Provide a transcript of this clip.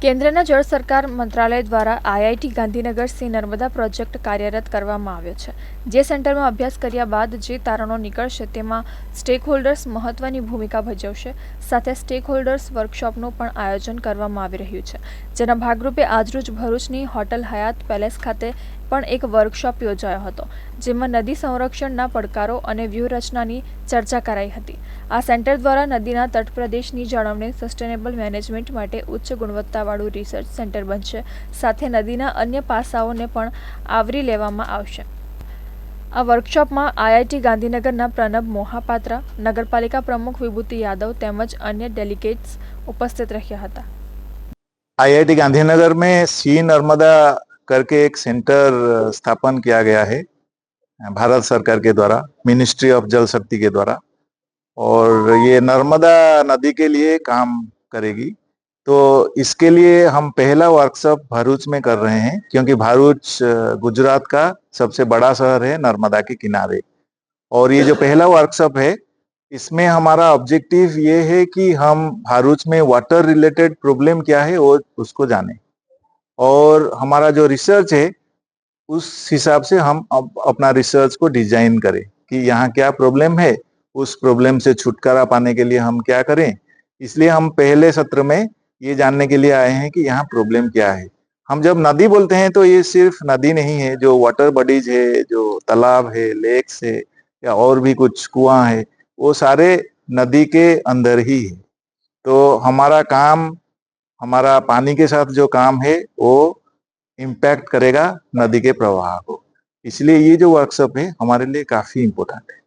કેન્દ્રના જળ સરકાર મંત્રાલય દ્વારા આઈઆઈટી ગાંધીનગર સી નર્મદા પ્રોજેક્ટ કાર્યરત કરવામાં આવ્યો છે. જે સેન્ટરમાં અભ્યાસ કર્યા બાદ જે તારણો નીકળશે તેમાં સ્ટેકહોલ્ડર્સ મહત્વની ભૂમિકા ભજવશે. સાથે સ્ટેકહોલ્ડર્સ વર્કશોપનું પણ આયોજન કરવામાં આવી રહ્યું છે. જેના ભાગરૂપે આજરોજ ભરૂચની હોટલ હયાત પેલેસ ખાતે પણ એક વર્કશોપ યોજાયો હતો જેમાં નદી સંરક્ષણના પડકારો અને વ્યૂહરચનાની ચર્ચા કરાઈ હતી આ સેન્ટર દ્વારા નદીના તટપ્રદેશની જાળવણી સસ્ટેનેબલ મેનેજમેન્ટ માટે ઉચ્ચ ગુણવત્તાવાળું રિસર્ચ સેન્ટર બનશે સાથે નદીના અન્ય પાસાઓને પણ આવરી લેવામાં આવશે આ વર્કશોપમાં આઈઆઈટી ગાંધીનગરના પ્રણબ મોહાપાત્રા નગરપાલિકા પ્રમુખ વિભૂતિ યાદવ તેમજ અન્ય ડેલિગેટ્સ ઉપસ્થિત રહ્યા હતા आईआईटी गांधीनगर में सी नर्मदा करके एक सेंटर स्थापन किया गया है भारत सरकार के द्वारा मिनिस्ट्री ऑफ़ जल शक्ति के द्वारा। और ये नर्मदा नदी के लिए काम करेगी। तो इसके लिए हम पहला वर्कशॉप भरूच में कर रहे हैं, क्योंकि भरूच गुजरात का सबसे बड़ा शहर है, नर्मदा के किनारे। और ये जो पहला वर्कशॉप है, इसमें हमारा ऑब्जेक्टिव ये है कि हम भरूच में वाटर रिलेटेड प्रॉब्लम क्या है वो उसको जाने। और हमारा जो रिसर्च है, उस हिसाब से हम अब अपना रिसर्च को डिज़ाइन करें कि यहाँ क्या प्रॉब्लम है, उस प्रॉब्लम से छुटकारा पाने के लिए हम क्या करें। इसलिए हम पहले सत्र में ये जानने के लिए आए हैं कि यहाँ प्रॉब्लम क्या है। हम जब नदी बोलते हैं तो ये सिर्फ़ नदी नहीं है, जो वाटर बॉडीज है, जो तालाब है लेक्स है, या और भी कुछ कुआँ है, वो सारे नदी के अंदर ही है। तो हमारा काम हमारा पानी के साथ जो काम है, वो इम्पैक्ट करेगा नदी के प्रवाह को। इसलिए ये जो वर्कशॉप है, हमारे लिए काफ़ी इम्पोर्टेंट है।